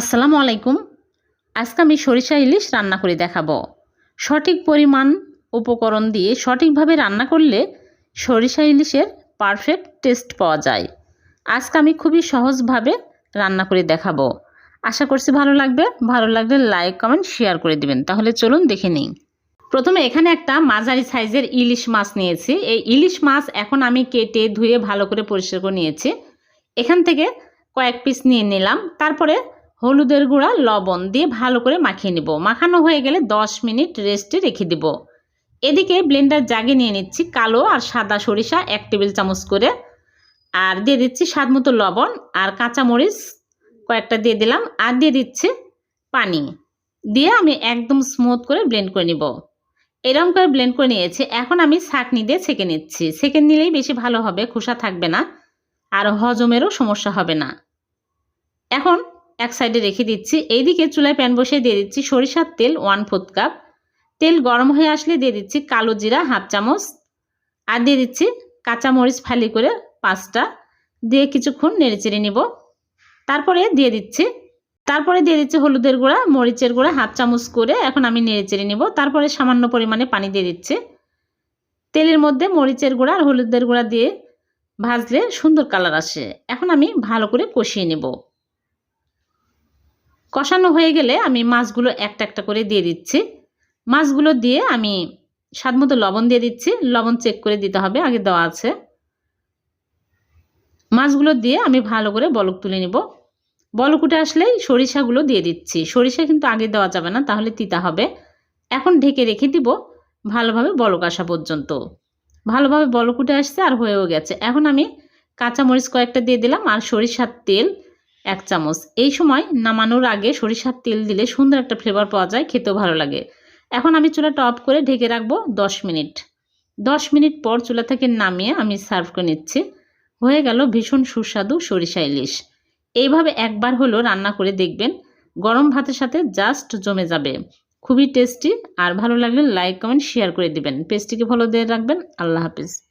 আসসালামু আলাইকুম। আজকে আমি সরিষা ইলিশ রান্না করে দেখাবো। সঠিক পরিমাণ উপকরণ দিয়ে সঠিকভাবে রান্না করলে সরিষা ইলিশের পারফেক্ট টেস্ট পাওয়া যায়। আজকে আমি খুবই সহজভাবে রান্না করে দেখাবো। আশা করছি ভালো লাগবে। ভালো লাগলে লাইক কমেন্ট শেয়ার করে দিবেন। তাহলে চলুন দেখে নিই। প্রথমে এখানে একটা মাঝারি সাইজের ইলিশ মাছ নিয়েছি। এই ইলিশ মাছ এখন আমি কেটে ধুয়ে ভালো করে পরিষ্কার করে নিয়েছি। এখান থেকে কয়েক পিস নিয়ে নিলাম। তারপরে হলুদের গুঁড়া, লবণ দিয়ে ভালো করে মাখিয়ে নিব। মাখানো হয়ে গেলে 10 মিনিট রেস্টে রেখে দিব। এদিকে ব্লেন্ডার জাগে নিয়ে নিচ্ছি কালো আর সাদা সরিষা এক টেবিল চামচ করে। আর দিয়ে দিচ্ছি স্বাদ মতো লবণ আর কাঁচামরিচ কয়েকটা দিয়ে দিলাম। আর দিয়ে দিচ্ছি পানি। দিয়ে আমি একদম স্মুথ করে ব্লেন্ড করে নিব। এরকম করে ব্লেন্ড করে নিয়েছি। এখন আমি ছাঁকনি দিয়ে ছেঁকে নিচ্ছি। ছেঁকে নিলেই বেশি ভালো হবে, খোসা থাকবে না। আর হজমেরও সমস্যা হবে না। এখন এক সাইডে রেখে দিচ্ছি। এইদিকে চুলায় প্যান বসিয়ে দিয়ে দিচ্ছি সরিষার তেল ওয়ান ফোর্থ কাপ তেল গরম হয়ে আসলে দিয়ে দিচ্ছি কালো জিরা হাফ চামচ। আর দিয়ে দিচ্ছি কাঁচা মরিচ ফালি করে পাঁচটা। দিয়ে কিছুক্ষণ নেড়েচেড়ে নিব। তারপরে দিয়ে দিচ্ছি, তারপরে দিয়ে দিচ্ছি হলুদের গুঁড়া, মরিচের গুঁড়া হাফ চামচ করে এখন আমি নেড়েচেড়ে নিব। তারপরে সামান্য পরিমাণে পানি দিয়ে দিচ্ছি। তেলের মধ্যে মরিচের গুঁড়া আর হলুদের গুঁড়া দিয়ে ভাজলে সুন্দর কালার আসে। এখন আমি ভালো করে কষিয়ে নেব। কষানো হয়ে গেলে আমি মাছগুলো একটা একটা করে দিয়ে দিচ্ছি। মাছগুলো দিয়ে আমি স্বাদ মতো লবণ দিয়ে দিচ্ছি। লবণ চেক করে দিতে হবে, আগে দেওয়া আছে। মাছগুলো দিয়ে আমি ভালো করে বলক তুলে নিব। বলক উঠে আসলেই সরিষাগুলো দিয়ে দিচ্ছি। সরিষা কিন্তু আগে দেওয়া যাবে না, তাহলে তিতা হবে। এখন ঢেকে রেখে দিব ভালোভাবে বলক আসা পর্যন্ত। ভালোভাবে বলক উঠে আসছে আর হয়েও গেছে। এখন আমি কাঁচামরিচ কয়েকটা দিয়ে দিলাম আর সরিষার তেল এক চামচ। এই সময় নামানোর আগে সরিষার তেল দিলে সুন্দর একটা ফ্লেভার পাওয়া যায়, খেতেও ভালো লাগে। এখন আমি চুলাটা অফ করে ঢেকে রাখব দশ মিনিট। দশ মিনিট পর চুলা থেকে নামিয়ে আমি সার্ভ করে নিচ্ছি। হয়ে গেল ভীষণ সুস্বাদু সরিষা ইলিশ। এইভাবে একবার হলো রান্না করে দেখবেন, গরম ভাতের সাথে জাস্ট জমে যাবে। খুবই টেস্টি আর ভালো লাগলে লাইক কমেন্ট শেয়ার করে দিবেন। পেজটিকে ফলো দিয়ে রাখবেন। আল্লাহ হাফিজ।